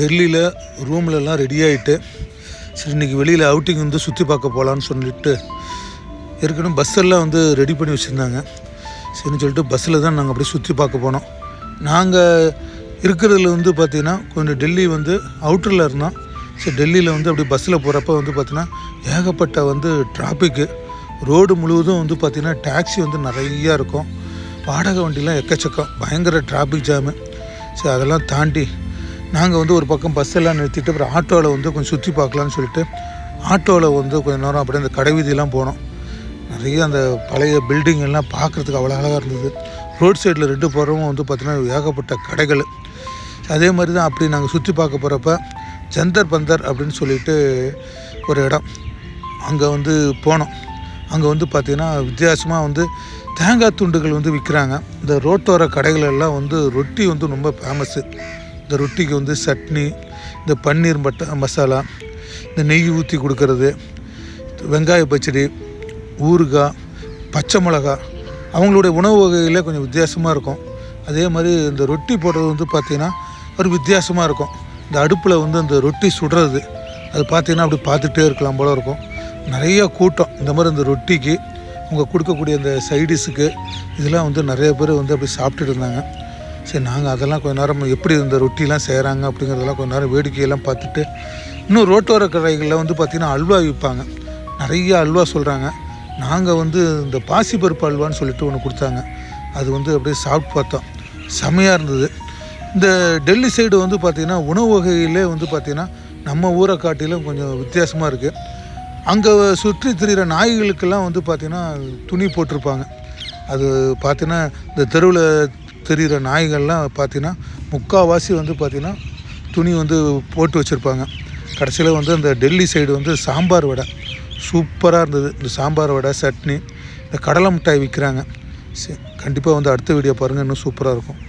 டெல்லியில் ரூம்லலாம் ரெடி ஆகிட்டு சரி இன்றைக்கி வெளியில் அவுட்டிங் வந்து சுற்றி பார்க்க போகலான்னு சொல்லிட்டு ஏற்கனவே பஸ்ஸெல்லாம் வந்து ரெடி பண்ணி வச்சுருந்தாங்க. சரின்னு சொல்லிட்டு பஸ்ஸில் தான் நாங்கள் அப்படியே சுற்றி பார்க்க போனோம். நாங்கள் இருக்கிறதுல வந்து பார்த்திங்கன்னா கொஞ்சம் டெல்லி வந்து அவுட்டரில் இருந்தோம். சரி டெல்லியில் வந்து அப்படி பஸ்ஸில் போகிறப்ப வந்து பார்த்திங்கன்னா ஏகப்பட்ட வந்து டிராஃபிக்கு ரோடு முழுவதும் வந்து பார்த்திங்கன்னா டாக்ஸி வந்து நிறையா இருக்கும். வாடகை வண்டிலாம் எக்கச்சக்கம். பயங்கர டிராஃபிக் ஜாமு சரி அதெல்லாம் தாண்டி நாங்கள் வந்து ஒரு பக்கம் பஸ் எல்லாம் நிறுத்திட்டு அப்புறம் ஆட்டோவில் வந்து கொஞ்சம் சுற்றி பார்க்கலான்னு சொல்லிட்டு ஆட்டோவில் வந்து கொஞ்சம் நேரம் அப்படியே அந்த கடை வீதியெல்லாம் போனோம். நிறைய அந்த பழைய பில்டிங் எல்லாம் பார்க்குறதுக்கு அவ்வளோ அழகாக இருந்தது. ரோட் சைடில் ரெண்டு புறமும் வந்து பார்த்திங்கன்னா ஏகப்பட்ட கடைகள். அதே மாதிரி தான் அப்படி நாங்கள் சுற்றி பார்க்க போகிறப்ப ஜந்தர் பந்தர் அப்படின்னு சொல்லிட்டு ஒரு இடம். அங்கே வந்து போனோம். அங்கே வந்து பார்த்திங்கன்னா வித்தியாசமாக வந்து தேங்காய் துண்டுகள் வந்து விற்கிறாங்க இந்த ரோட்டோர கடைகளெல்லாம் வந்து ரொட்டி வந்து ரொம்ப ஃபேமஸ்ஸு இந்த ரொட்டிக்கு வந்து சட்னி இந்த பன்னீர் மட்ட மசாலா இந்த நெய் ஊற்றி கொடுக்கறது வெங்காய பச்சடி ஊறுகாய் பச்சை மிளகா அவங்களுடைய உணவு வகையில் கொஞ்சம் வித்தியாசமாக இருக்கும். அதே மாதிரி இந்த ரொட்டி போடுறது வந்து பார்த்திங்கன்னா ஒரு வித்தியாசமாக இருக்கும். இந்த அடுப்பில் வந்து அந்த ரொட்டி சுடுறது அது பார்த்தீங்கன்னா அப்படி பார்த்துட்டே இருக்கலாம் போல இருக்கும். நிறைய கூட்டம். இந்த மாதிரி இந்த ரொட்டிக்கு அவங்க கொடுக்கக்கூடிய அந்த சைடிஸுக்கு இதெல்லாம் வந்து நிறைய பேர் வந்து அப்படி சாப்பிட்டுட்டு இருந்தாங்க. சரி நாங்கள் அதெல்லாம் கொஞ்ச நேரம் எப்படி இந்த ரொட்டிலாம் செய்கிறாங்க அப்படிங்கிறதெல்லாம் கொஞ்ச நேரம் வேடிக்கையெல்லாம் பார்த்துட்டு இன்னும் ரோட்டோர கடைகளில் வந்து பார்த்திங்கன்னா அல்வா விற்பாங்க நிறைய அல்வா சொல்கிறாங்க நாங்கள் வந்து இந்த பாசிப்பருப்பு அல்வான்னு சொல்லிட்டு ஒன்று கொடுத்தாங்க. அது வந்து அப்படியே சாப்பிட்டு பார்த்தோம். செமையாக இருந்தது. இந்த டெல்லி சைடு வந்து பார்த்திங்கன்னா உணவு வகையிலே வந்து பார்த்திங்கன்னா நம்ம ஊரை காட்டிலும் கொஞ்சம் வித்தியாசமாக இருக்குது அங்கே சுற்றி திரிகிற நாய்களுக்கெல்லாம் வந்து பார்த்திங்கன்னா துணி போட்டிருப்பாங்க. அது பார்த்தீங்கன்னா இந்த தெருவில் தெரிகிற நாய்கள்லாம் பார்த்தீங்கன்னா முக்கால்வாசி வந்து பார்த்திங்கன்னா துணி வந்து போட்டு வச்சுருப்பாங்க. கடைசியில் வந்து அந்த டெல்லி சைடு வந்து சாம்பார் வடை. சூப்பராக இருந்தது. இந்த சாம்பார் வடை சட்னி இந்த கடலை மிட்டாய் விற்கிறாங்க சரி கண்டிப்பாக வந்து அடுத்த வீடியோ பாருங்கள் இன்னும் சூப்பராக இருக்கும்.